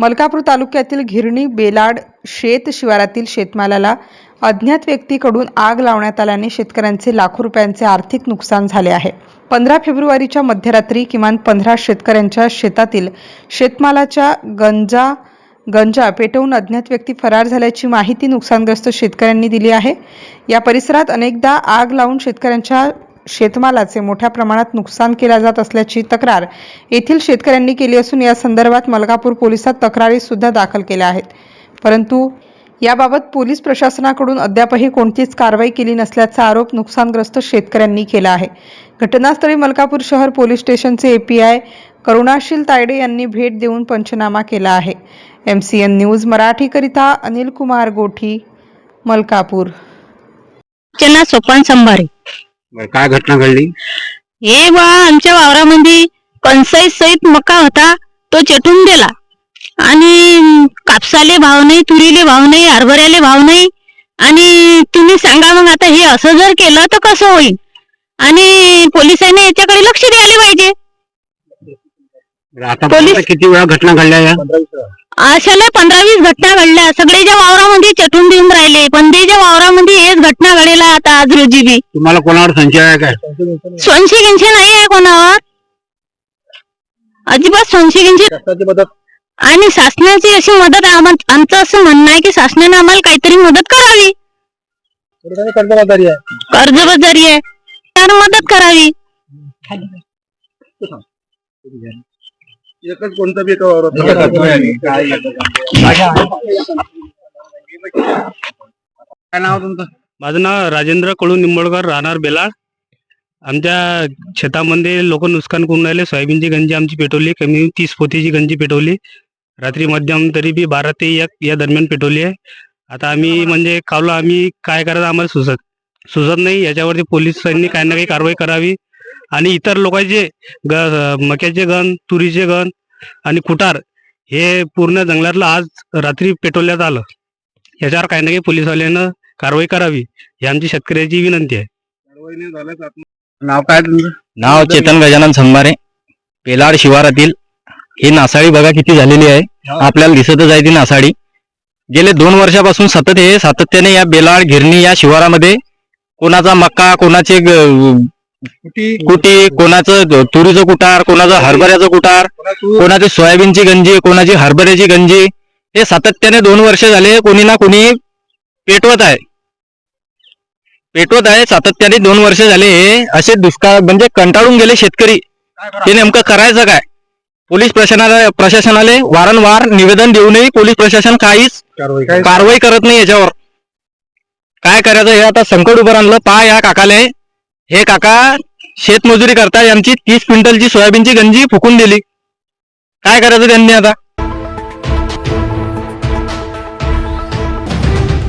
मलकापूर तालुक्यातील घिरणी बेलाड शेत शिवारातील शेतमालाला अज्ञात व्यक्तीकडून आग लावण्यात आल्याने शेतकऱ्यांचे लाखो रुपयांचे आर्थिक नुकसान झाले आहे. पंधरा फेब्रुवारीच्या मध्यरात्री किमान पंधरा शेतकऱ्यांच्या शेतातील शेतमालाच्या गंजा गंजा पेटवून अज्ञात व्यक्ती फरार झाल्याची माहिती नुकसानग्रस्त शेतकऱ्यांनी दिली आहे. या परिसरात अनेकदा आग लावून शेतकऱ्यांच्या शेतमालाचे मोठ्या प्रमाणात नुकसान केल्या जात असल्याची तक्रार येथील शेतकऱ्यांनी केली असून या संदर्भात मलकापूर पोलिसात तक्रारी सुद्धा दाखल केल्या आहेत. परंतु याबाबत पोलीस प्रशासनाकडून अद्यापही कोणतीच कारवाई केली नसल्याचा आरोप नुकसानग्रस्त शेतकऱ्यांनी केला आहे. घटनास्थळी मलकापूर शहर पोलीस स्टेशनचे एपीआय करुणाशील तायडे यांनी भेट देऊन पंचनामा केला आहे. एम सी एन न्यूज मराठीकरिता अनिल कुमार गोठी मलकापूर. सोपान संभारे. बरं, काय घटना घडली? हे बा आमच्या वावरामध्ये कणसाई सहित मका होता तो चटून गेला. आणि कापसाले भाव नाही तुरीले भाव नाही हरभऱ्याले भाव नाही. आणि तुम्ही सांगा मग आता हे असं जर केलं तर कसं होईल? आणि पोलिसांनी याच्याकडे लक्ष द्यायला पाहिजे. बरं, पोलीस- किती वेळा घटना घडल्या या? अशाला पंधरा वीस घटना घडल्या. सगळ्याच्या वावरामध्ये आता आज रोजी बी तुम्हाला कोणावर संशय आहे काय? संशय गिंशे नाही आहे कोणावर. अजिबात संशय गिंशे आणि शासनाची अशी मदत आम- आमचं असं म्हणणं आहे की शासनाने आम्हाला काहीतरी मदत करावी. कर्जबाजारी आहे. तर मदत करावी. एकच कोणतं बी एका वावरात काय नाव तुमचं? माझं नाव राजेंद्र कळू निंबळकर राहणार बेलाड. आमच्या शेतामध्ये लोक नुकसान करून राहिले. सोयाबीनची गंजी आमची पेटवली कमी तीस पोतीची गंजी पेटवली. रात्री मध्यम तरी बी बारा ते एक या दरम्यान पेटवली आहे. आता आम्ही म्हणजे कावलं आम्ही काय करायचं आम्हाला सुचत सुचत नाही. याच्यावरती पोलिसांनी काही ना काही कारवाई करावी. आणि इतर लोकांचे ग मक्याचे गण तुरीचे गण आणि कुटार हे पूर्ण जंगलातलं आज रात्री पेटवण्यात आलं. याच्यावर काही ना काही पोलिसवाल्यानं कारवाई करावी ही आमची शेतकऱ्याची विनंती आहे. कारवाई नाव काय तुमचं? नाव चेतन गजानन संभारे. पेलाड शिवारातील ही नासाडी बघा किती झालेली आहे. आपल्याला दिसतच आहे ती नासाडी. गेले दोन वर्षापासून सतत हे सातत्याने या बेलाड गिरणी या शिवारामध्ये कोणाचा मक्का कोणाचे ग- कुटी कोणाचं ग- तुरीचं कुटार कोणाचं हरभऱ्याचं कुटार कोणाची सोयाबीनची गंजी कोणाची हरभऱ्याची गंजी. हे सातत्याने दोन वर्ष झाले कोणी ना कोणी पेटवत आहे. पेटवत आहे सातत्याने दोन वर्ष झाले हे असे दुष्काळ म्हणजे कंटाळून गेले शेतकरी. ते नेमकं करायचं काय? पोलीस प्रशासनाला प्रशासनाला वारंवार निवेदन देऊनही पोलीस प्रशासन काहीच कारवाई कारवाई करत नाही याच्यावर. काय करायचं हे आता संकट उभं आणलं पहा या काकाले. हे काका शेतमजुरी करता यांची तीस क्विंटलची सोयाबीनची गंजी फुकून दिली. काय करायचं त्यांनी आता?